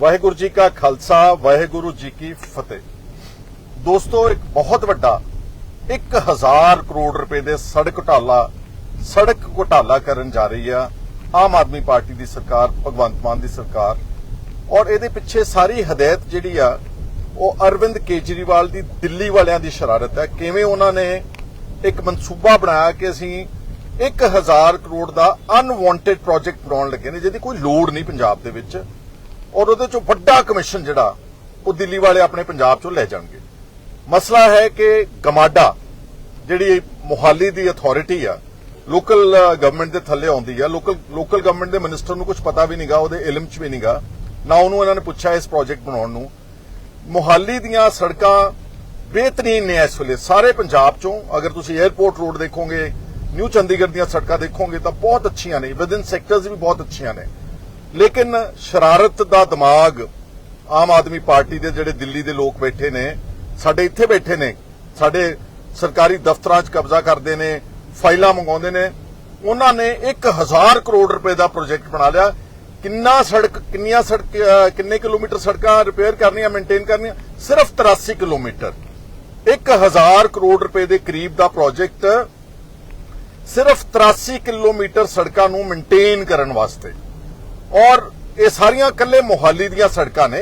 ਵਾਹਿਗੁਰੂ ਜੀ ਕਾ ਖਾਲਸਾ, ਵਾਹਿਗੁਰੂ ਜੀ ਕੀ ਫਤਿਹ। ਦੋਸਤੋ, ਇੱਕ ਬਹੁਤ ਵੱਡਾ 1000 ਕਰੋੜ ਰੁਪਏ ਦੇ ਸੜਕ ਘੁਟਾਲਾ ਸੜਕ ਘੁਟਾਲਾ ਕਰਨ ਜਾ ਰਹੀ ਆ ਆਮ ਆਦਮੀ ਪਾਰਟੀ ਦੀ ਸਰਕਾਰ, ਭਗਵੰਤ ਮਾਨ ਦੀ ਸਰਕਾਰ। ਔਰ ਇਹਦੇ ਪਿੱਛੇ ਸਾਰੀ ਹਦਾਇਤ ਜਿਹੜੀ ਆ, ਉਹ ਅਰਵਿੰਦ ਕੇਜਰੀਵਾਲ ਦੀ ਦਿੱਲੀ ਵਾਲਿਆਂ ਦੀ ਸ਼ਰਾਰਤ ਹੈ। ਕਿਵੇਂ ਉਹਨਾਂ ਨੇ ਇੱਕ ਮਨਸੂਬਾ ਬਣਾਇਆ ਕਿ ਅਸੀਂ 1000 ਕਰੋੜ ਦਾ ਅਨਵਾਂਟਡ ਪ੍ਰੋਜੈਕਟ ਬਣਾਉਣ ਲੱਗੇ ਨੇ, ਜਿਹਦੀ ਕੋਈ ਲੋੜ ਨਹੀਂ ਪੰਜਾਬ ਦੇ ਵਿੱਚ। ਔਰ ਉਹਦੇ ਚੋਂ ਵੱਡਾ ਕਮਿਸ਼ਨ ਜਿਹੜਾ, ਉਹ ਦਿੱਲੀ ਵਾਲੇ ਆਪਣੇ ਪੰਜਾਬ ਚੋਂ ਲੈ ਜਾਣਗੇ। ਮਸਲਾ ਹੈ ਕਿ ਗਮਾਡਾ, ਜਿਹੜੀ ਮੁਹਾਲੀ ਦੀ ਅਥਾਰਟੀ ਆ ਲੋਕਲ ਗਵਰਨਮੈਂਟ ਦੇ ਥੱਲੇ ਆਉਂਦੀ ਆ। ਲੋਕਲ ਲੋਕਲ ਗਵਰਨਮੈਂਟ ਦੇ ਮਿਨਿਸਟਰ ਨੂੰ ਕੁਝ ਪਤਾ ਵੀ ਨਹੀਂਗਾ ਉਹਦੇ ਇਲਮ 'ਚ ਵੀ ਨਹੀਂਗਾ ਨਾ ਉਹਨੂੰ ਇਹਨਾਂ ਨੇ ਪੁੱਛਿਆ ਇਸ ਪ੍ਰੋਜੈਕਟ ਬਣਾਉਣ ਨੂੰ। ਮੁਹਾਲੀ ਦੀਆਂ ਸੜਕਾਂ ਬਿਹਤਰੀਨ ਨੇ ਇਸ ਵੇਲੇ, ਸਾਰੇ ਪੰਜਾਬ ਚੋਂ। ਅਗਰ ਤੁਸੀਂ 에ਅਰਪੋਰਟ ਰੋਡ ਦੇਖੋਗੇ, ਨਿਊ ਚੰਡੀਗੜ੍ਹ ਦੀਆਂ ਸੜਕਾਂ ਦੇਖੋਗੇ ਤਾਂ ਬਹੁਤ ਅੱਛੀਆਂ ਨੇ। ਵਿਦਿਨ ਸੈਕਟਰਸ ਵੀ ਬਹੁਤ ਅੱਛੀਆਂ ਨੇ। ਲੇਕਿਨ ਸ਼ਰਾਰਤ ਦਾ ਦਿਮਾਗ ਆਮ ਆਦਮੀ ਪਾਰਟੀ ਦੇ ਜਿਹੜੇ ਦਿੱਲੀ ਦੇ ਲੋਕ ਬੈਠੇ ਨੇ, ਸਾਡੇ ਇੱਥੇ ਬੈਠੇ ਨੇ, ਸਾਡੇ ਸਰਕਾਰੀ ਦਫ਼ਤਰਾਂ 'ਚ ਕਬਜ਼ਾ ਕਰਦੇ ਨੇ, ਫਾਈਲਾਂ ਮੰਗਾਉਂਦੇ ਨੇ, ਉਹਨਾਂ ਨੇ 1000 ਕਰੋੜ ਰੁਪਏ ਦਾ ਪ੍ਰੋਜੈਕਟ ਬਣਾ ਲਿਆ। ਕਿੰਨਾ ਸੜਕ, ਕਿੰਨੀਆਂ ਸੜਕ ਕਿੰਨੇ ਕਿਲੋਮੀਟਰ ਸੜਕਾਂ ਰਿਪੇਅਰ ਕਰਨੀਆਂ, ਮੇਨਟੇਨ ਕਰਨੀਆਂ, ਸਿਰਫ 83 ਕਿਲੋਮੀਟਰ। 1000 ਕਰੋੜ ਰੁਪਏ ਦੇ ਕਰੀਬ ਦਾ ਪ੍ਰੋਜੈਕਟ ਸਿਰਫ 83 ਕਿਲੋਮੀਟਰ ਸੜਕਾਂ ਨੂੰ ਮੇਨਟੇਨ ਕਰਨ ਵਾਸਤੇ। ਔਰ ਇਹ ਸਾਰੀਆਂ ਕੱਲੇ ਮੋਹਾਲੀ ਦੀਆਂ ਸੜਕਾਂ ਨੇ।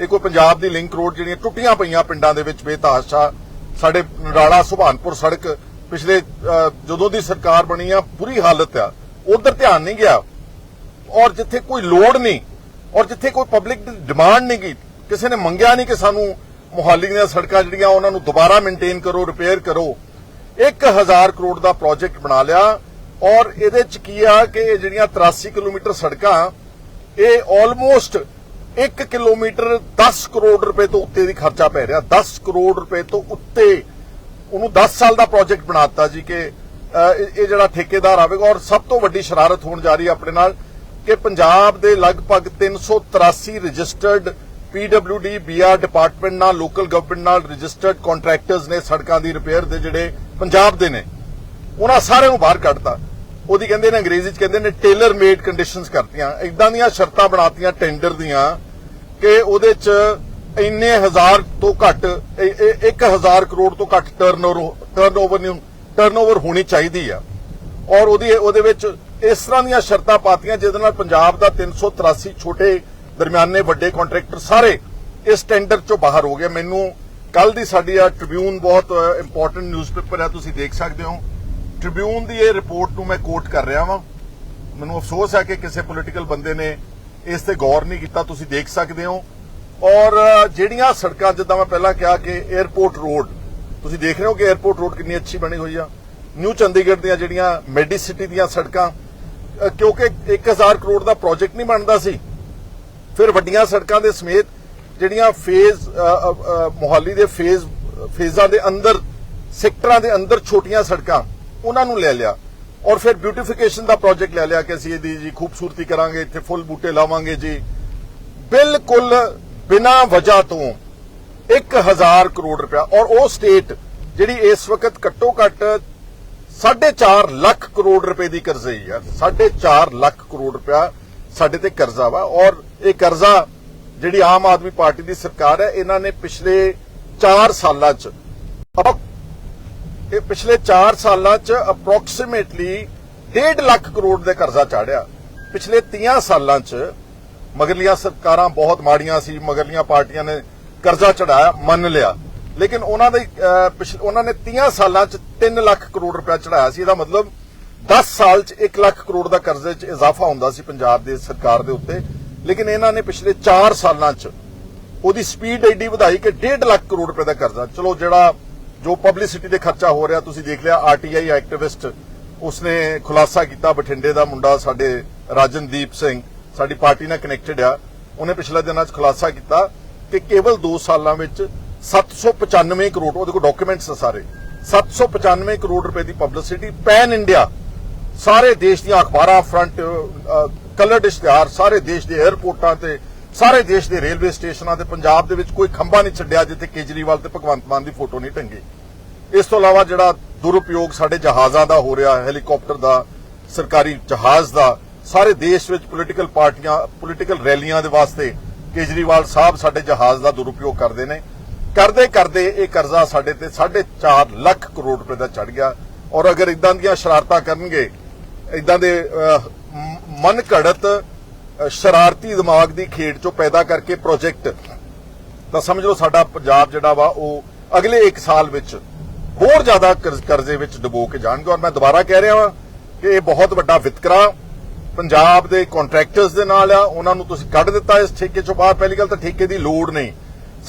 ਇਹ ਕੋਈ ਪੰਜਾਬ ਦੀ ਲਿੰਕ ਰੋਡ ਜਿਹੜੀਆਂ ਟੁੱਟੀਆਂ ਪਈਆਂ ਪਿੰਡਾਂ ਦੇ ਵਿੱਚ ਬੇਤਾਸ਼ਾ ਸਾਡੇ ਨਰਾਲਾ ਸੁਭਾਨਪੁਰ ਸੜਕ ਪਿਛਲੇ ਜਦੋਂ ਦੀ ਸਰਕਾਰ ਬਣੀ ਆ, ਬੁਰੀ ਹਾਲਤ ਆ। ਉਧਰ ਧਿਆਨ ਨਹੀਂ ਗਿਆ। ਔਰ ਜਿੱਥੇ ਕੋਈ ਲੋੜ ਨਹੀਂ, ਔਰ ਜਿੱਥੇ ਕੋਈ ਪਬਲਿਕ ਦੀ ਡਿਮਾਂਡ ਨਹੀਂ ਗਈ, ਕਿਸੇ ਨੇ ਮੰਗਿਆ ਨਹੀਂ ਕਿ ਸਾਨੂੰ ਮੁਹਾਲੀ ਦੀਆਂ ਸੜਕਾਂ ਜਿਹੜੀਆਂ ਉਹਨਾਂ ਨੂੰ ਦੁਬਾਰਾ ਮੇਨਟੇਨ ਕਰੋ, ਰਿਪੇਅਰ ਕਰੋ। 1000 ਕਰੋੜ ਦਾ ਪ੍ਰੋਜੈਕਟ ਬਣਾ ਲਿਆ, ਔਰ ਇਹਦੇ ਚ ਕੀ ਆ ਕਿ ਇਹ ਜਿਹੜੀਆਂ 83 ਕਿਲੋਮੀਟਰ ਸੜਕਾਂ ਇਹ ਆਲਮੋਸਟ 1 ਕਿਲੋਮੀਟਰ 10 ਕਰੋੜ ਰੁਪਏ ਤੋਂ ਉੱਤੇ ਦੀ ਖਰਚਾ ਪੈ ਰਿਹਾ। 10 ਕਰੋੜ ਰੁਪਏ ਤੋਂ ਉੱਤੇ ਉਹਨੂੰ 10 ਸਾਲ ਦਾ ਪ੍ਰੋਜੈਕਟ ਬਣਾਤਾ ਜੀ ਕਿ ਇਹ ਜਿਹੜਾ ਠੇਕੇਦਾਰ ਆਵੇਗਾ ਔਰ ਸਭ ਤੋਂ ਵੱਡੀ ਸ਼ਰਾਰਤ ਹੋਣ ਜਾ ਰਹੀ ਹੈ ਆਪਣੇ ਨਾਲ ਕਿ ਪੰਜਾਬ ਦੇ ਲਗਭਗ 383 ਰਜਿਸਟਰਡ PWD BR ਡਿਪਾਰਟਮੈਂਟ ਨਾਲ ਲੋਕਲ ਗਵਰਨਮੈਂਟ ਨਾਲ ਰਜਿਸਟਰਡ ਕੰਟਰੈਕਟਰਸ ਨੇ ਸੜਕਾਂ ਦੀ ਰਿਪੇਅਰ ਦੇ ਜਿਹੜੇ ਪੰਜਾਬ ਦੇ ਨੇ, ਉਹਨਾਂ ਸਾਰਿਆਂ ਨੂੰ ਬਾਹਰ ਕੱਢਤਾ। ਉਹਦੀ ਕਹਿੰਦੇ ਨੇ ਅੰਗਰੇਜ਼ੀ ਚ ਕਹਿੰਦੇ ਨੇ ਟੇਲਰ ਮੇਡ ਕੰਡੀਸ਼ਨਸ ਕਰਤੀਆਂ। ਇਦਾਂ ਦੀਆਂ ਸ਼ਰਤਾਂ ਬਣਾਤੀਆਂ ਟੈਂਡਰ ਦੀਆਂ ਕਿ ਉਹਦੇ ਚ ਇੰਨੇ ਹਜ਼ਾਰ ਤੋਂ ਘੱਟ 1000 ਕਰੋੜ ਤੋਂ ਘੱਟ ਟਰਨਓਵਰ ਟਰਨਓਵਰ ਨਹੀਂ ਟਰਨਓਵਰ ਹੋਣੀ ਚਾਹੀਦੀ ਆ। ਔਰ ਉਹਦੀ, ਉਹਦੇ ਵਿੱਚ ਇਸ ਤਰ੍ਹਾਂ ਦੀਆਂ ਸ਼ਰਤਾਂ ਪਾਤੀਆਂ ਜਿਹਦੇ ਨਾਲ ਪੰਜਾਬ ਦਾ 383 ਛੋਟੇ ਦਰਮਿਆਨੇ ਵੱਡੇ ਕੰਟਰੈਕਟਰ ਸਾਰੇ ਇਸ ਟੈਂਡਰ ਚੋਂ ਬਾਹਰ ਹੋ ਗਏ। ਮੈਨੂੰ ਕੱਲ ਦੀ ਸਾਡੀ ਆ ਟ੍ਰਿਬਿਊਨ ਬਹੁਤ ਇੰਪੋਰਟੈਂਟ ਨਿਊਜ਼ਪੇਪਰ ਹੈ, ਤੁਸੀਂ ਦੇਖ ਸਕਦੇ ਹੋ। ਟ੍ਰਿਬਿਊਨ ਦੀ ਇਹ ਰਿਪੋਰਟ ਨੂੰ ਮੈਂ ਕੋਟ ਕਰ ਰਿਹਾ ਵਾਂ। ਮੈਨੂੰ ਅਫਸੋਸ ਹੈ ਕਿ ਕਿਸੇ ਪੋਲੀਟੀਕਲ ਬੰਦੇ ਨੇ ਇਸ ਤੇ ਗੌਰ ਨਹੀਂ ਕੀਤਾ ਤੁਸੀਂ ਦੇਖ ਸਕਦੇ ਹੋ। ਔਰ ਜਿਹੜੀਆਂ ਸੜਕਾਂ ਜਿੱਦਾਂ ਮੈਂ ਪਹਿਲਾਂ ਕਿਹਾ ਕਿ 에ਅਰਪੋਰਟ ਰੋਡ ਤੁਸੀਂ ਦੇਖ ਰਹੇ ਹੋ ਕਿ 에ਅਰਪੋਰਟ ਰੋਡ ਕਿੰਨੀ ਅੱਛੀ ਬਣੀ ਹੋਈ ਆ। ਨਿਊ ਚੰਡੀਗੜ੍ਹ ਦੀਆਂ ਜਿਹੜੀਆਂ ਮੈਡੀਸਿਟੀ ਦੀਆਂ ਸੜਕਾਂ ਅ, ਕਿਉਂਕਿ 1000 ਕਰੋੜ ਦਾ ਪ੍ਰੋਜੈਕਟ ਨਹੀਂ ਬਣਦਾ ਸੀ। ਫਿਰ ਵੱਡੀਆਂ ਸੜਕਾਂ ਦੇ ਸਮੇਤ ਜਿਹੜੀਆਂ ਫੇਜ਼ ਮੋਹਾਲੀ ਦੇ ਫੇਜ਼ ਫੇਜ਼ਾਂ ਦੇ ਅੰਦਰ ਸੈਕਟਰਾਂ ਦੇ ਅੰਦਰ ਛੋਟੀਆਂ ਸੜਕਾਂ ਉਹਨਾਂ ਨੂੰ ਲੈ ਲਿਆ। ਔਰ ਫਿਰ ਬਿਊਟੀਫਿਕੇਸ਼ਨ ਦਾ ਪ੍ਰੋਜੈਕਟ ਲੈ ਲਿਆ ਕਿ ਅਸੀਂ ਇਹਦੀ ਜੀ ਖੂਬਸੂਰਤੀ ਕਰਾਂਗੇ, ਇੱਥੇ ਫੁੱਲ ਬੂਟੇ ਲਾਵਾਂਗੇ ਜੀ। ਬਿਲਕੁਲ ਬਿਨਾਂ ਵਜ੍ਹਾ ਤੋਂ 1000 ਕਰੋੜ ਰੁਪਇਆ। ਔਰ ਉਹ ਸਟੇਟ ਜਿਹੜੀ ਇਸ ਵਕਤ ਘੱਟੋ ਘੱਟ 4.5 ਲੱਖ ਕਰੋੜ ਰੁਪਏ ਦੀ ਕਰਜ਼ੇ ਹੈ 4.5 ਲੱਖ ਕਰੋੜ ਰੁਪਇਆ ਸਾਡੇ ਤੇ ਕਰਜ਼ਾ ਵਾ। ਔਰ ਇਹ ਕਰਜ਼ਾ ਜਿਹੜੀ ਆਮ ਆਦਮੀ ਪਾਰਟੀ ਦੀ ਸਰਕਾਰ ਹੈ, ਇਹਨਾਂ ਨੇ ਪਿਛਲੇ 4 ਸਾਲਾਂ 'ਚ ਇਹ ਪਿਛਲੇ 4 ਸਾਲਾਂ 'ਚ ਅਪਰੋਕਸੀਮੇਟਲੀ 1.5 ਲੱਖ ਕਰੋੜ ਦੇ ਕਰਜ਼ਾ ਚਾੜਿਆ। ਪਿਛਲੇ 30 ਸਾਲਾਂ 'ਚ ਮਗਰਲੀਆਂ ਸਰਕਾਰਾਂ ਬਹੁਤ ਮਾੜੀਆਂ ਸੀ, ਮਗਰਲੀਆਂ ਪਾਰਟੀਆਂ ਨੇ ਕਰਜ਼ਾ ਚੜਾਇਆ, ਮੰਨ ਲਿਆ। ਲੇਕਿਨ ਉਹਨਾਂ ਦੇ ਉਹਨਾਂ ਨੇ 30 ਸਾਲਾਂ 'ਚ 3 ਲੱਖ ਕਰੋੜ ਰੁਪਇਆ ਚੜਾਇਆ ਸੀ। ਇਹਦਾ ਮਤਲਬ 10 ਸਾਲ 'ਚ 1 ਲੱਖ ਕਰੋੜ ਦਾ ਕਰਜ਼ੇ 'ਚ ਇਜ਼ਾਫਾ ਹੁੰਦਾ ਸੀ ਪੰਜਾਬ ਦੇ ਸਰਕਾਰ ਦੇ ਉੱਤੇ। ਲੇਕਿਨ ਇਹਨਾਂ ਨੇ ਪਿਛਲੇ 4 ਸਾਲਾਂ 'ਚ ਉਹਦੀ ਸਪੀਡ ਐਡੀ ਵਧਾਈ ਕਿ 1.5 ਲੱਖ ਕਰੋੜ ਰੁਪਏ ਦਾ ਕਰਜ਼ਾ। ਚਲੋ, ਜਿਹੜਾ ਜੋ ਪਬਲਿਸਿਟੀ ਦੇ ਖਰਚਾ ਹੋ ਰਿਹਾ, ਤੁਸੀਂ ਦੇਖ ਲਿਆ ਆਰਟੀਆਈ ਐਕਟਿਵਿਸਟ ਉਸਨੇ ਖੁਲਾਸਾ ਕੀਤਾ ਬਠਿੰਡੇ ਦਾ ਮੁੰਡਾ, ਸਾਡੇ ਰਾਜਨਦੀਪ ਸਿੰਘ, ਸਾਡੀ ਪਾਰਟੀ ਨਾਲ ਕਨੈਕਟਡ ਆ। ਉਹਨੇ ਪਿਛਲੇ ਦਿਨਾਂ 'ਚ ਖੁਲਾਸਾ ਕੀਤਾ ਕਿ ਕੇਵਲ 2 ਸਾਲਾਂ ਵਿੱਚ 795 ਕਰੋੜ, ਉਹਦੇ ਕੋਲ ਡਾਕੂਮੈਂਟਸ ਸਾਰੇ 795 ਕਰੋੜ ਰੁਪਏ ਦੀ ਪਬਲਿਸਿਟੀ ਪੈਨ ਇੰਡੀਆ ਸਾਰੇ ਦੇਸ਼ ਦੀਆਂ ਅਖਬਾਰਾਂ ਫਰੰਟ ਕਲਰਡ ਇਸ਼ਤਿਹਾਰ ਸਾਰੇ ਦੇਸ਼ ਦੇ 에ਅਰਪੋਰਟਾਂ ਤੇ ਸਾਰੇ ਦੇਸ਼ ਦੇ ਰੇਲਵੇ ਸਟੇਸ਼ਨਾਂ ਤੇ ਪੰਜਾਬ ਦੇ ਵਿੱਚ ਕੋਈ ਖੰਭਾ ਨਹੀਂ ਛੱਡਿਆ ਜਿੱਥੇ ਕੇਜਰੀਵਾਲ ਤੇ ਭਗਵੰਤ ਮਾਨ ਦੀ ਫੋਟੋ ਨਹੀਂ ਟੰਗੀ। ਇਸ ਤੋਂ ਇਲਾਵਾ ਜਿਹੜਾ ਦੁਰਉਪਯੋਗ ਸਾਡੇ ਜਹਾਜ਼ਾਂ ਦਾ ਹੋ ਰਿਹਾ, ਹੈਲੀਕਾਪਟਰ ਦਾ, ਸਰਕਾਰੀ ਜਹਾਜ਼ ਦਾ, ਸਾਰੇ ਦੇਸ਼ ਵਿੱਚ ਪੋਲੀਟੀਕਲ ਪਾਰਟੀਆਂ, ਪੋਲੀਟੀਕਲ ਰੈਲੀਆਂ ਦੇ ਵਾਸਤੇ ਕੇਜਰੀਵਾਲ ਸਾਹਿਬ ਸਾਡੇ ਜਹਾਜ਼ ਦਾ ਦੁਰਉਪਯੋਗ ਕਰਦੇ ਨੇ। ਕਰਦੇ ਕਰਦੇ ਇਹ ਕਰਜ਼ਾ ਸਾਡੇ ਤੇ 4.5 ਲੱਖ ਕਰੋੜ ਰੁਪਏ ਦਾ ਚੜ ਗਿਆ। ਔਰ ਅਗਰ ਇਦਾਂ ਦੀਆਂ ਸ਼ਰਾਰਤਾਂ ਕਰਨਗੇ ਇਦਾਂ ਦੇ ਮਨ ਘੜਤ ਸ਼ਰਾਰਤੀ ਦਿਮਾਗ ਦੀ ਖੇਡ ਚੋਂ ਪੈਦਾ ਕਰਕੇ ਪ੍ਰੋਜੈਕਟ ਤਾਂ ਸਮਝ ਲਓ ਸਾਡਾ ਪੰਜਾਬ ਜਿਹੜਾ ਵਾ, ਉਹ ਅਗਲੇ 1 ਸਾਲ ਵਿੱਚ ਹੋਰ ਜ਼ਿਆਦਾ ਕਰਜ਼- ਕਰਜ਼ੇ ਵਿੱਚ ਡੁਬੋ ਕੇ ਜਾਣਗੇ। ਔਰ ਮੈਂ ਦੁਬਾਰਾ ਕਹਿ ਰਿਹਾ ਹਾਂ ਕਿ ਇਹ ਬਹੁਤ ਵੱਡਾ ਵਿਤਕਰਾ ਪੰਜਾਬ ਦੇ ਕੰਟਰੈਕਟਰਸ ਦੇ ਨਾਲ ਆ। ਉਹਨਾਂ ਨੂੰ ਤੁਸੀਂ ਕੱਢ ਦਿੱਤਾ ਇਸ ਠੇਕੇ ਚੋਂ ਬਾਹਰ। ਪਹਿਲੀ ਗੱਲ ਤਾਂ ਠੇਕੇ ਦੀ ਲੋੜ ਨਹੀਂ।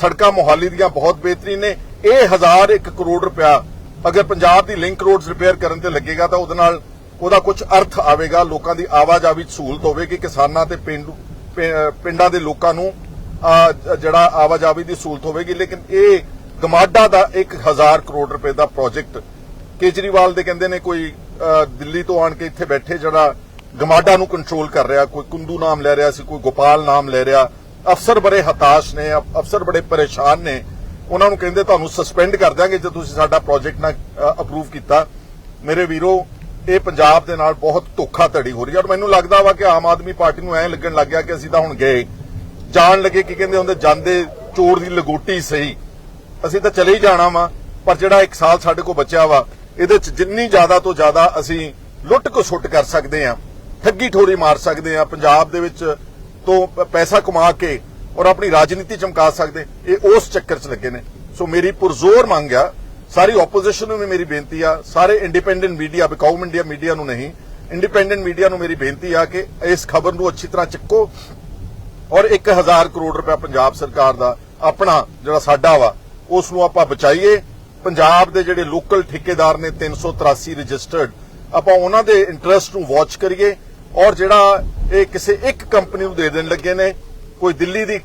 ਸੜਕਾਂ ਮੁਹਾਲੀ ਦੀਆਂ ਬਹੁਤ ਬਿਹਤਰੀਨ ਨੇ। ਇਹ 1001 ਕਰੋੜ ਰੁਪਇਆ ਅਗਰ ਪੰਜਾਬ ਦੀ ਲਿੰਕ ਰੋਡਸ ਰਿਪੇਅਰ ਕਰਨ ਤੇ ਲੱਗੇਗਾ ਤਾਂ ਉਹਦੇ ਨਾਲ ਉਹਦਾ ਕੁਝ ਅਰਥ ਆਵੇਗਾ, ਲੋਕਾਂ ਦੀ ਆਵਾਜਾਈ ਵਿੱਚ ਸਹੂਲਤ ਹੋਵੇਗੀ ਕਿਸਾਨਾਂ ਤੇ ਪਿੰਡੂ ਪਿੰਡਾਂ ਦੇ ਲੋਕਾਂ ਨੂੰ ਜਿਹੜਾ ਆਵਾਜਾਈ ਦੀ ਸਹੂਲਤ ਹੋਵੇਗੀ। ਲੇਕਿਨ ਇਹ ਗਮਾਡਾ ਦਾ 1000 ਕਰੋੜ ਰੁਪਏ ਦਾ ਪ੍ਰੋਜੈਕਟ ਕੇਜਰੀਵਾਲ ਦੇ ਕਹਿੰਦੇ ਨੇ ਕੋਈ ਦਿੱਲੀ ਤੋਂ ਆਣ ਕੇ ਇੱਥੇ ਬੈਠੇ ਜਿਹੜਾ ਗਮਾਡਾ ਨੂੰ ਕੰਟਰੋਲ ਕਰ ਰਿਹਾ, ਕੋਈ ਕੁੰਦੂ ਨਾਮ ਲੈ ਰਿਹਾ ਸੀ, ਕੋਈ ਗੋਪਾਲ ਨਾਮ ਲੈ ਰਿਹਾ। ਅਫਸਰ ਬੜੇ ਹਤਾਸ਼ ਨੇ ਅਫਸਰ ਬੜੇ ਪਰੇਸ਼ਾਨ ਨੇ। ਉਹਨਾਂ ਨੂੰ ਕਹਿੰਦੇ ਤੁਹਾਨੂੰ ਸਸਪੈਂਡ ਕਰ ਦਿਆਂਗੇ ਜੇ ਤੁਸੀਂ ਸਾਡਾ ਪ੍ਰੋਜੈਕਟ ਨਾ ਅਪਰੂਵ ਕੀਤਾ। ਮੇਰੇ ਵੀਰੋ ਇਹ ਪੰਜਾਬ ਦੇ ਨਾਲ ਬਹੁਤ ਧੋਖਾ ਧੜੀ ਹੋ ਰਹੀ ਹੈ। ਔਰ ਮੈਨੂੰ ਲੱਗਦਾ ਵਾ ਕਿ ਆਮ ਆਦਮੀ ਪਾਰਟੀ ਨੂੰ ਐਂ ਲੱਗਣ ਲੱਗ ਗਿਆ ਕਿ ਅਸੀਂ ਤਾਂ ਹੁਣ ਗਏ। ਜਾਣ ਲੱਗੇ ਕੀ ਕਹਿੰਦੇ ਹੁੰਦੇ, ਜਾਂਦੇ ਚੋਰ ਦੀ ਲਗੋਟੀ ਸਹੀ। ਅਸੀਂ ਤਾਂ ਚਲੇ ਹੀ ਜਾਣਾ ਵਾ, ਪਰ ਜਿਹੜਾ ਇੱਕ ਸਾਲ ਸਾਡੇ ਕੋਲ ਬਚਿਆ ਵਾ, ਇਹਦੇ ਚ ਜਿੰਨੀ ਜ਼ਿਆਦਾ ਤੋਂ ਜ਼ਿਆਦਾ ਅਸੀਂ ਲੁੱਟ ਕੋ ਸੁੱਟ ਕਰ ਸਕਦੇ ਆ ਠੱਗੀ ਠੋਰੀ ਮਾਰ ਸਕਦੇ ਆ ਪੰਜਾਬ ਦੇ ਵਿੱਚ ਤੋਂ ਪੈਸਾ ਕਮਾ ਕੇ ਔਰ ਆਪਣੀ ਰਾਜਨੀਤੀ ਚਮਕਾ ਸਕਦੇ। ਇਹ ਉਸ ਚੱਕਰ 'ਚ ਲੱਗੇ ਨੇ। ਸੋ ਮੇਰੀ ਪੁਰਜ਼ੋਰ ਮੰਗ ਆ ਸਾਰੀ ਆਪੋਜੀਸ਼ਨ ਨੂੰ ਵੀ ਮੇਰੀ ਬੇਨਤੀ ਆ, ਸਾਰੇ ਇੰਡੀਪੈਂਡੈਂਟ ਮੀਡੀਆ ਬਿਕਾਊ ਇੰਡੀਆ ਮੀਡੀਆ ਨੂੰ ਨਹੀਂ ਇੰਡੀਪੈਂਡੈਂਟ ਮੀਡੀਆ ਨੂੰ ਮੇਰੀ ਬੇਨਤੀ ਆ ਕਿ ਇਸ ਖਬਰ ਨੂੰ ਅੱਛੀ ਤਰ੍ਹਾਂ ਚੱਕੋ ਔਰ 1000 ਕਰੋੜ ਰੁਪਏ ਪੰਜਾਬ ਸਰਕਾਰ ਦਾ ਆਪਣਾ ਜਿਹੜਾ ਸਾਡਾ ਵਾ, ਉਸ ਨੂੰ ਆਪਾਂ ਬਚਾਈਏ। ਪੰਜਾਬ ਦੇ ਜਿਹੜੇ ਲੋਕਲ ਠੇਕੇਦਾਰ ਨੇ 383 ਰਜਿਸਟਰਡ ਆਪਾਂ ਉਹਨਾਂ ਦੇ ਇੰਟਰਸਟ ਨੂੰ ਵਾਚ ਕਰੀਏ ਔਰ ਜਿਹੜਾ ਇਹ ਕਿਸੇ ਇੱਕ ਕੰਪਨੀ ਨੂੰ ਦੇ ਦੇਣ ਲੱਗੇ ਨੇ, ਕੋਈ ਦਿੱਲੀ ਦੀ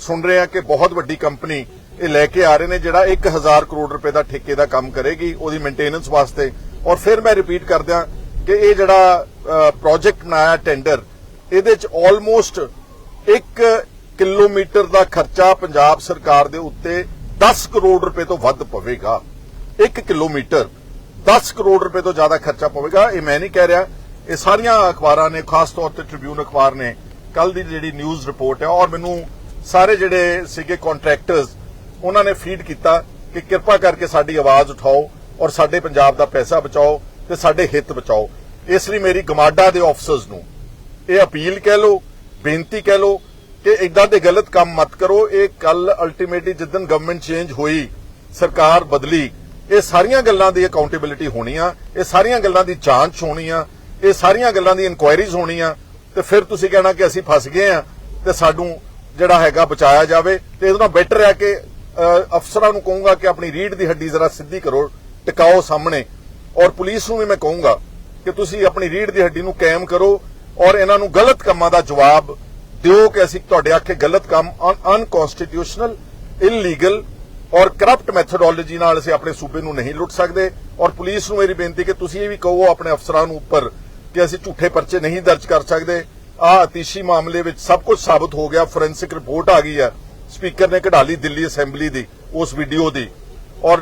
ਸੁਣ ਰਹੇ ਆ ਕਿ ਬਹੁਤ ਵੱਡੀ ਕੰਪਨੀ ਇਹ ਲੈ ਕੇ ਆ ਰਹੇ ਨੇ, ਜਿਹੜਾ 1000 ਕਰੋੜ ਰੁਪਏ ਦਾ ਠੇਕੇ ਦਾ ਕੰਮ ਕਰੇਗੀ, ਉਹਦੀ ਮੇਨਟੇਨੈਂਸ ਵਾਸਤੇ। ਔਰ ਫਿਰ ਮੈਂ ਰਿਪੀਟ ਕਰਦਿਆਂ ਕਿ ਇਹ ਜਿਹੜਾ ਪ੍ਰੋਜੈਕਟ ਬਣਾਇਆ ਟੈਂਡਰ ਇਹਦੇ ਚ ਆਲਮੋਸਟ 1 ਕਿਲੋਮੀਟਰ ਦਾ ਖਰਚਾ ਪੰਜਾਬ ਸਰਕਾਰ ਦੇ ਉੱਤੇ 10 ਕਰੋੜ ਰੁਪਏ ਤੋਂ ਵੱਧ ਪਵੇਗਾ। 1 ਕਿਲੋਮੀਟਰ 10 ਕਰੋੜ ਰੁਪਏ ਤੋਂ ਜ਼ਿਆਦਾ ਖਰਚਾ ਪਵੇਗਾ, ਇਹ ਮੈਂ ਨਹੀਂ ਕਹਿ ਰਿਹਾ। ਇਹ ਸਾਰੀਆਂ ਅਖਬਾਰਾਂ ਨੇ, ਖਾਸ ਤੌਰ ਤੇ ਟ੍ਰਿਬਿਊਨ ਅਖਬਾਰ ਨੇ ਕੱਲ ਦੀ ਜਿਹੜੀ ਨਿਊਜ਼ ਰਿਪੋਰਟ ਹੈ, ਔਰ ਮੈਨੂੰ ਸਾਰੇ ਜਿਹੜੇ ਸੀਗੇ ਕੰਟਰੈਕਟਰਸ ਉਹਨਾਂ ਨੇ ਫੀਡ ਕੀਤਾ ਕਿ ਕਿਰਪਾ ਕਰਕੇ ਸਾਡੀ ਆਵਾਜ਼ ਉਠਾਓ ਔਰ ਸਾਡੇ ਪੰਜਾਬ ਦਾ ਪੈਸਾ ਬਚਾਓ ਤੇ ਸਾਡੇ ਹਿੱਤ ਬਚਾਓ। ਇਸ ਲਈ ਮੇਰੀ ਗਮਾਡਾ ਦੇ ਆਫਸਰਸ ਨੂੰ ਇਹ ਅਪੀਲ ਕਹਿ ਲਓ, ਬੇਨਤੀ ਕਹਿ ਲਓ ਕਿ ਇਦਾਂ ਦੇ ਗਲਤ ਕੰਮ ਮਤ ਕਰੋ। ਇਹ ਕੱਲ ਅਲਟੀਮੇਟਲੀ ਜਿੱਦਨ ਗਵਰਨਮੈਂਟ ਚੇਂਜ ਹੋਈ, ਸਰਕਾਰ ਬਦਲੀ, ਇਹ ਸਾਰੀਆਂ ਗੱਲਾਂ ਦੀ ਅਕਾਊਂਟੇਬਿਲਿਟੀ ਹੋਣੀ ਆ ਇਹ ਸਾਰੀਆਂ ਗੱਲਾਂ ਦੀ ਜਾਂਚ ਹੋਣੀ ਆ ਇਹ ਸਾਰੀਆਂ ਗੱਲਾਂ ਦੀ ਇਨਕੁਆਇਰੀਜ਼ ਹੋਣੀ ਆ ਤੇ ਫਿਰ ਤੁਸੀਂ ਕਹਿਣਾ ਕਿ ਅਸੀਂ ਫਸ ਗਏ ਆ ਤੇ ਸਾਨੂੰ ਜਿਹੜਾ ਹੈਗਾ ਬਚਾਇਆ ਜਾਵੇ ਤੇ ਇਹਦੇ ਨਾਲ ਬੈਟਰ ਹੈ ਕਿ ਅਫਸਰਾਂ ਨੂੰ ਕਹੂੰਗਾ ਕਿ ਆਪਣੀ ਰੀੜ ਦੀ ਹੱਡੀ ਜ਼ਰਾ ਸਿੱਧੀ ਕਰੋ, ਟਿਕਾਓ ਸਾਹਮਣੇ। ਔਰ ਪੁਲਿਸ ਨੂੰ ਵੀ ਮੈਂ ਕਹੂੰਗਾ ਕਿ ਤੁਸੀਂ ਆਪਣੀ ਰੀੜ ਦੀ ਹੱਡੀ ਨੂੰ ਕਾਇਮ ਕਰੋ ਔਰ ਇਹਨਾਂ ਨੂੰ ਗਲਤ ਕੰਮਾਂ ਦਾ ਜਵਾਬ ਦਿਓ ਕਿ ਅਸੀਂ ਤੁਹਾਡੇ ਆਖੇ ਗਲਤ ਕੰਮ ਅਨਕਨਸਟੀਟਿਊਸ਼ਨਲ ਇਲੀਗਲ ਔਰ ਕਰਪਟ ਮੈਥੋਡੋਲੋਜੀ ਨਾਲ ਅਸੀਂ ਆਪਣੇ ਸੂਬੇ ਨੂੰ ਨਹੀਂ ਲੁੱਟ ਸਕਦੇ। ਔਰ ਪੁਲਿਸ ਨੂੰ ਮੇਰੀ ਬੇਨਤੀ ਕਿ ਤੁਸੀਂ ਇਹ ਵੀ ਕਹੋ ਆਪਣੇ ਅਫਸਰਾਂ ਨੂੰ ਉੱਪਰ ਕਿ ਅਸੀਂ ਝੂਠੇ ਪਰਚੇ ਨਹੀਂ ਦਰਜ ਕਰ ਸਕਦੇ। ਆ ਅਤੀਸ਼ੀ ਮਾਮਲੇ ਵਿੱਚ ਸਭ ਕੁਝ ਸਾਬਤ ਹੋ ਗਿਆ ਫੋਰੈਂਸਿਕ ਰਿਪੋਰਟ ਆ ਗਈ ਹੈ। ਸਪੀਕਰ ਨੇ ਕਢਾ ਲਈ ਦਿੱਲੀ ਅਸੈਂਬਲੀ ਦੀ, ਉਸ ਵੀਡੀਓ ਦੀ। ਔਰ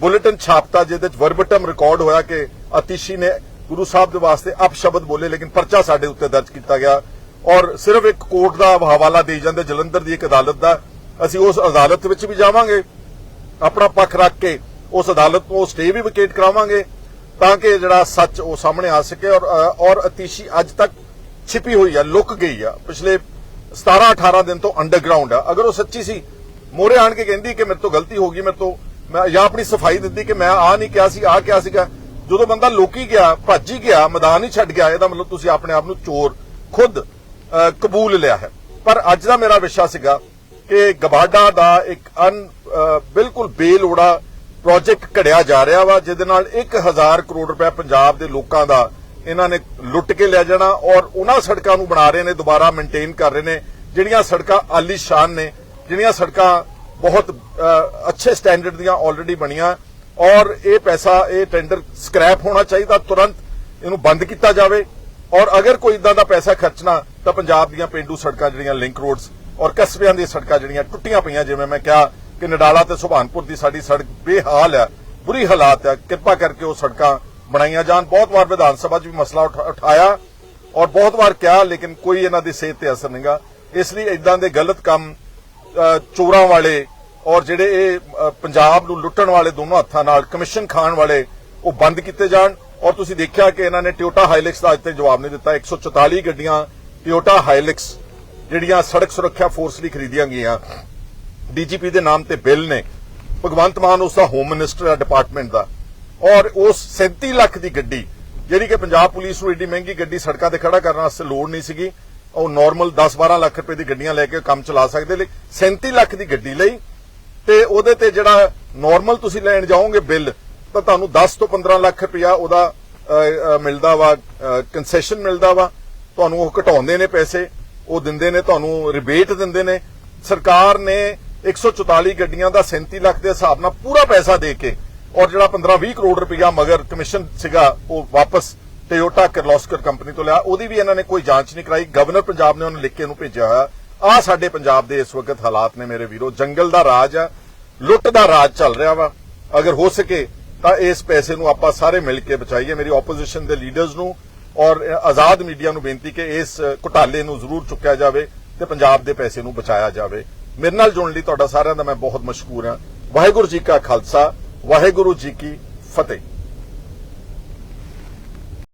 ਬੁਲੇਟਿਨ ਛਾਪਤਾ ਜਿਹਦੇ ਵਿੱਚ ਵਰਬਟਮ ਰਿਕਾਰਡ ਹੋਇਆ ਕਿ ਅਤੀਸ਼ੀ ਨੇ ਗੁਰੂ ਸਾਹਿਬ ਦੇ ਵਾਸਤੇ ਅਪਸ਼ਬਦ ਬੋਲੇ, ਲੇਕਿਨ ਪਰਚਾ ਸਾਡੇ ਉੱਤੇ ਦਰਜ ਕੀਤਾ ਗਿਆ। ਔਰ ਸਿਰਫ ਇੱਕ ਕੋਰਟ ਦਾ ਹਵਾਲਾ ਦੇ ਜਾਂਦੇ, ਜਲੰਧਰ ਦੀ ਇੱਕ ਅਦਾਲਤ ਦਾ। ਅਸੀਂ ਉਸ ਅਦਾਲਤ ਵਿੱਚ ਵੀ ਜਾਵਾਂਗੇ। ਆਪਣਾ ਪੱਖ ਰੱਖ ਕੇ ਉਸ ਅਦਾਲਤ ਤੋਂ ਸਟੇ ਵੀ ਵਿਕੇਟ ਕਰਾਵਾਂਗੇ, ਤਾਂ ਕਿ ਜਿਹੜਾ ਸੱਚ ਉਹ ਸਾਹਮਣੇ ਆ ਸਕੇ। ਔਰ ਔਰ ਅਤੀਸ਼ੀ ਅੱਜ ਤੱਕ ਛਿਪੀ ਹੋਈ ਆ, ਲੁਕ ਗਈ ਆ। ਪਿਛਲੇ 17 18 ਦਿਨ ਤੋਂ ਅੰਡਰਗਰਾਉਂਡ ਆ। ਅਗਰ ਉਹ ਸੱਚੀ ਸੀ ਮੋਰੇ ਆਣ ਕੇ ਕਹਿੰਦੀ ਕਿ ਮੇਰੇ ਤੋਂ ਗਲਤੀ ਹੋ ਗਈ ਮੇਰੇ ਤੋਂ, ਮੈਂ ਜਾਂ ਆਪਣੀ ਸਫ਼ਾਈ ਦਿੱਤੀ ਕਿ ਮੈਂ ਆ ਨਹੀਂ ਕਿਹਾ ਸੀ ਆ ਕਿਹਾ ਸੀਗਾ। ਜਦੋਂ ਬੰਦਾ ਲੋਕੀ ਗਿਆ, ਭੱਜ ਹੀ ਗਿਆ, ਮੈਦਾਨ ਹੀ ਛੱਡ ਗਿਆ, ਇਹਦਾ ਮਤਲਬ ਤੁਸੀਂ ਆਪਣੇ ਆਪ ਨੂੰ ਚੋਰ ਖੁਦ ਕਬੂਲ ਲਿਆ ਹੈ। ਪਰ ਅੱਜ ਦਾ ਮੇਰਾ ਵਿਸ਼ਾ ਸੀਗਾ ਕਿ ਗਵਾਡਾ ਦਾ ਇੱਕ ਅਨ ਬਿਲਕੁਲ ਬੇਲੋੜਾ ਪ੍ਰੋਜੈਕਟ ਘੜਿਆ ਜਾ ਰਿਹਾ ਵਾ, ਜਿਹਦੇ ਨਾਲ 1000 ਕਰੋੜ ਰੁਪਏ ਪੰਜਾਬ ਦੇ ਲੋਕਾਂ ਦਾ ਇਹਨਾਂ ਨੇ ਲੁੱਟ ਕੇ ਲੈ ਜਾਣਾ ਔਰ ਉਹਨਾਂ ਸੜਕਾਂ ਨੂੰ ਬਣਾ ਰਹੇ ਨੇ, ਦੁਬਾਰਾ ਮੇਨਟੇਨ ਕਰ ਰਹੇ ਨੇ। ਜਿਹੜੀਆਂ ਸੜਕਾਂ ਆਲੀਸ਼ਾਨ ਨੇ, ਜਿਹੜੀਆਂ ਸੜਕਾਂ ਬਹੁਤ ਅੱਛੇ ਸਟੈਂਡਰਡ ਦੀਆਂ ਆਲਰੇਡੀ ਬਣੀਆਂ ਔਰ ਇਹ ਪੈਸਾ, ਇਹ ਟੈਂਡਰ ਸਕ੍ਰੈਪ ਹੋਣਾ ਚਾਹੀਦਾ, ਤੁਰੰਤ ਇਹਨੂੰ ਬੰਦ ਕੀਤਾ ਜਾਵੇ। ਔਰ ਅਗਰ ਕੋਈ ਇਦਾਂ ਦਾ ਪੈਸਾ ਖਰਚਣਾ, ਤਾਂ ਪੰਜਾਬ ਦੀਆਂ ਪਿੰਡੂ ਸੜਕਾਂ ਜਿਹੜੀਆਂ ਲਿੰਕ ਰੋਡਸ ਔਰ ਕਸਬਿਆਂ ਦੀਆਂ ਸੜਕਾਂ ਜਿਹੜੀਆਂ ਟੁੱਟੀਆਂ ਪਈਆਂ, ਜਿਵੇਂ ਮੈਂ ਕਿਹਾ ਕਿ ਨਡਾਲਾ ਤੇ ਸੁਭਾਨਪੁਰ ਦੀ ਸਾਡੀ ਸੜਕ ਬੇਹਾਲ ਹੈ, ਬੁਰੀ ਹਾਲਾਤ ਹੈ। ਕਿਰਪਾ ਕਰਕੇ ਉਹ ਸੜਕਾਂ ਬਣਾਈਆਂ ਜਾਣ। ਬਹੁਤ ਵਾਰ ਵਿਧਾਨ ਸਭਾ 'ਚ ਵੀ ਮਸਲਾ ਉਠਾਇਆ ਔਰ ਬਹੁਤ ਵਾਰ ਕਿਹਾ, ਲੇਕਿਨ ਕੋਈ ਇਹਨਾਂ ਦੀ ਸਿਹਤ ਤੇ ਅਸਰ ਨਹੀਂਗਾ ਇਸ ਲਈ ਇਦਾਂ ਦੇ ਗਲਤ ਕੰਮ ਚੋਰਾਂ ਵਾਲੇ ਔਰ ਜਿਹੜੇ ਇਹ ਪੰਜਾਬ ਨੂੰ ਲੁੱਟਣ ਵਾਲੇ ਦੋਨੋਂ ਹੱਥਾਂ ਨਾਲ ਕਮਿਸ਼ਨ ਖਾਣ ਵਾਲੇ, ਉਹ ਬੰਦ ਕੀਤੇ ਜਾਣ। ਔਰ ਤੁਸੀਂ ਦੇਖਿਆ ਕਿ ਇਹਨਾਂ ਨੇ ਟਿਓਟਾ ਹਾਈਲੈਕਸ ਦਾ ਅਜੇ ਤੱਕ ਜਵਾਬ ਨਹੀਂ ਦਿੱਤਾ। 144 ਗੱਡੀਆਂ ਟਿਓਟਾ ਹਾਈਲੈਕਸ ਜਿਹੜੀਆਂ ਸੜਕ ਸੁਰੱਖਿਆ ਫੋਰਸ ਲਈ ਖਰੀਦੀਆਂ ਗਈਆਂ। ਡੀਜੀਪੀ ਦੇ ਨਾਮ ਤੇ ਬਿੱਲ ਨੇ। ਭਗਵੰਤ ਮਾਨ ਉਸ ਦਾ ਹੋਮ ਮਿਨਿਸਟਰ ਹੈ ਡਿਪਾਰਟਮੈਂਟ ਦਾ। ਔਰ ਉਸ 37 ਲੱਖ ਦੀ ਗੱਡੀ, ਜਿਹੜੀ ਕਿ ਪੰਜਾਬ ਪੁਲਿਸ ਨੂੰ ਏਡੀ ਮਹਿੰਗੀ ਗੱਡੀ ਸੜਕਾਂ ਤੇ ਖੜਾ ਕਰਨ ਵਾਸਤੇ ਲੋੜ ਨਹੀਂ ਸੀਗੀ, ਉਹ ਨਾਰਮਲ 10-12 ਲੱਖ ਰੁਪਏ ਦੀ ਗੱਡੀਆਂ ਲੈ ਕੇ ਕੰਮ ਚਲਾ ਸਕਦੇ ਲਈ 37 ਲੱਖ ਦੀ ਗੱਡੀ ਲਈ, ਤੇ ਉਹਦੇ ਤੇ ਜਿਹੜਾ ਨਾਰਮਲ ਤੁਸੀਂ ਲੈਣ ਜਾਓਗੇ ਬਿੱਲ, ਤਾਂ ਤੁਹਾਨੂੰ 10 ਤੋਂ 15 ਲੱਖ ਰੁਪਇਆ ਉਹਦਾ ਮਿਲਦਾ ਵਾ ਕੰਸੈਸ਼ਨ ਮਿਲਦਾ ਵਾ, ਤੁਹਾਨੂੰ ਉਹ ਘਟਾਉਂਦੇ ਨੇ ਪੈਸੇ, ਉਹ ਦਿੰਦੇ ਨੇ, ਤੁਹਾਨੂੰ ਰਿਬੇਟ ਦਿੰਦੇ ਨੇ। ਸਰਕਾਰ ਨੇ 144 ਗੱਡੀਆਂ ਦਾ 37 ਲੱਖ ਦੇ ਹਿਸਾਬ ਨਾਲ ਪੂਰਾ ਪੈਸਾ ਦੇ ਕੇ ਔਰ ਜਿਹੜਾ 15-20 ਕਰੋੜ ਰੁਪਇਆ ਮਗਰ ਕਮਿਸ਼ਨ ਸੀਗਾ, ਉਹ ਵਾਪਸ ਟੋਯੋਟਾ ਕਿਰਲੋਸਕਰ ਕੰਪਨੀ ਤੋਂ ਲਿਆ। ਉਹਦੀ ਵੀ ਇਹਨਾਂ ਨੇ ਕੋਈ ਜਾਂਚ ਨਹੀਂ ਕਰਾਈ। ਗਵਰਨਰ ਪੰਜਾਬ ਨੇ ਉਹਨੂੰ ਲਿਖ ਕੇ ਇਹਨੂੰ ਭੇਜਿਆ ਹੋਇਆ। ਆ ਸਾਡੇ ਪੰਜਾਬ ਦੇ ਇਸ ਵਕਤ ਹਾਲਾਤ ਨੇ ਮੇਰੇ ਵੀਰੋ। ਜੰਗਲ ਦਾ ਰਾਜ ਆ, ਲੁੱਟ ਦਾ ਰਾਜ ਚੱਲ ਰਿਹਾ ਵਾ। ਅਗਰ ਹੋ ਸਕੇ ਤਾਂ ਇਸ ਪੈਸੇ ਨੂੰ ਆਪਾਂ ਸਾਰੇ ਮਿਲ ਕੇ ਬਚਾਈਏ। ਮੇਰੀ ਆਪੋਜੀਸ਼ਨ ਦੇ ਲੀਡਰਸ ਨੂੰ ਔਰ ਆਜ਼ਾਦ ਮੀਡੀਆ ਨੂੰ ਬੇਨਤੀ ਕਿ ਇਸ ਘੁਟਾਲੇ ਨੂੰ ਜ਼ਰੂਰ ਚੁੱਕਿਆ ਜਾਵੇ ਤੇ ਪੰਜਾਬ ਦੇ ਪੈਸੇ ਨੂੰ ਬਚਾਇਆ ਜਾਵੇ। ਮੇਰੇ ਨਾਲ ਜੁੜਨ ਲਈ ਤੁਹਾਡਾ ਸਾਰਿਆਂ ਦਾ ਮੈਂ ਬਹੁਤ ਮਸ਼ਕੂਰ ਹਾਂ। ਵਾਹਿਗੁਰੂ ਜੀ ਕਾ ਖਾਲਸਾ। ਵਾਹਿਗੁਰੂ ਜੀ ਕੀ ਫਤਿਹ।